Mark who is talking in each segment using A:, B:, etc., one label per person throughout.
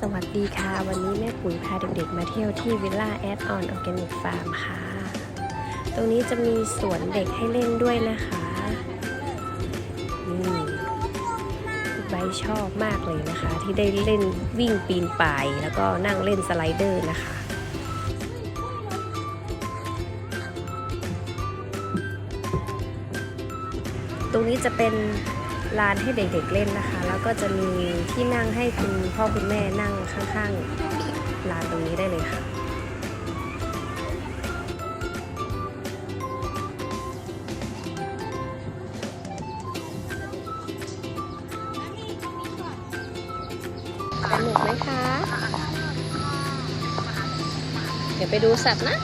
A: สวัสดีค่ะ วันนี้แม่ปุ๋ยพาเด็กๆมาเที่ยวที่วิลล่าแอดออนออร์แกนิกฟาร์มค่ะ ตรงนี้จะมีสวนเด็กให้เล่นด้วยนะคะนี่ใบชอบมากเลยนะคะ ที่ได้เล่นวิ่งปีนป่าย แล้วก็นั่งเล่นสไลเดอร์นะคะตรงนี้จะเป็น ลานให้เด็กๆเล่นนะคะ แล้วก็จะมีที่นั่งให้คุณพ่อคุณแม่นั่งข้างๆลานตรงนี้ได้เลยค่ะสนุกไหมคะ เดี๋ยวไปดูสัตว์นะ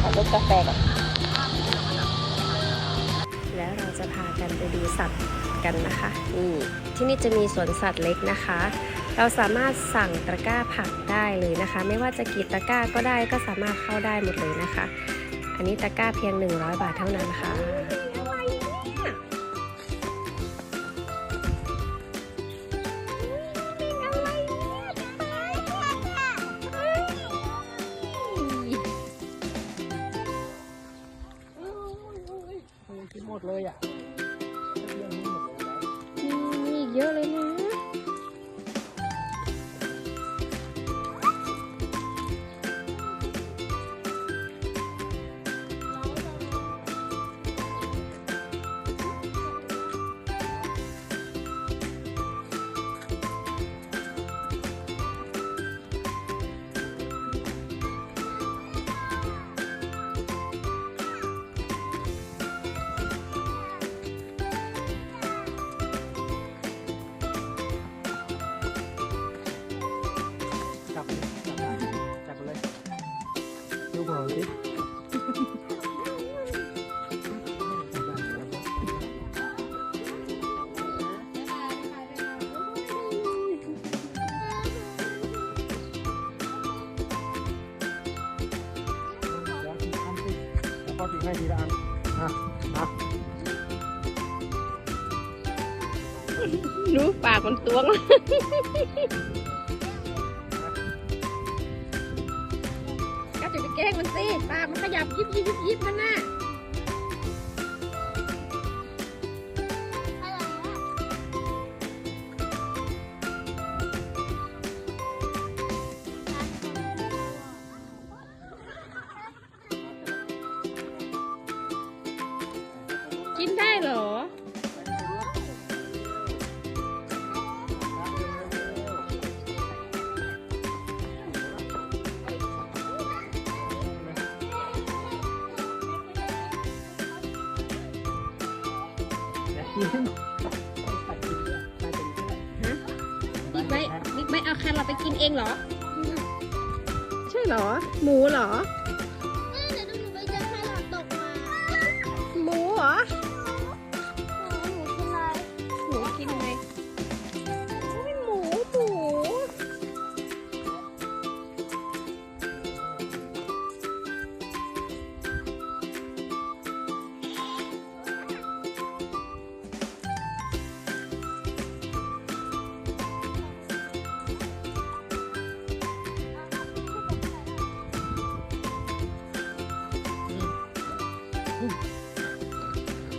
A: ขอรบกาแฟก่อน กันไปดูสัตว์กันนะคะนี่ที่นี่จะมีสวนสัตว์เล็กนะคะ เราสามารถสั่งตะกร้าผักได้เลยนะคะ ไม่ว่าจะกี่ตะกร้าก็ได้ก็สามารถเข้าได้หมดเลยนะคะ อันนี้ตะกร้าเพียง 100 บาทเท่านั้นค่ะ
B: กินหมดเลยอะ
A: นี่มีอีก เยอะเลยนะ
B: สิพอถึงให้ดีละอันอะอะ
A: รู้ปากมันตวง ล้งมันสิปากมันขยับยิบยิบยิบยิบมันน่ะกินได้เหรอ บิ๊กไบค์บิ๊กไบค์เอาคันเราไปกินเองเหรอ ใช่เหรอ หมูเหรอ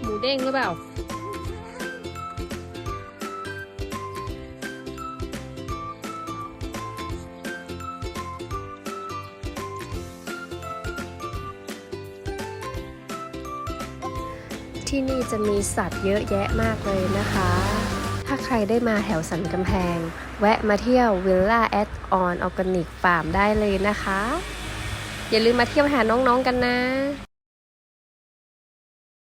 A: หมูเด้งหรือเปล่าที่นี่จะมีสัตว์เยอะแยะมากเลยนะคะ ถ้าใครได้มาแถวสันกำแพง แวะมาเที่ยววิลล่าแอดออนออร์แกนิกฟาร์มได้เลยนะคะ อย่าลืมมาเที่ยวหาน้องๆกันนะ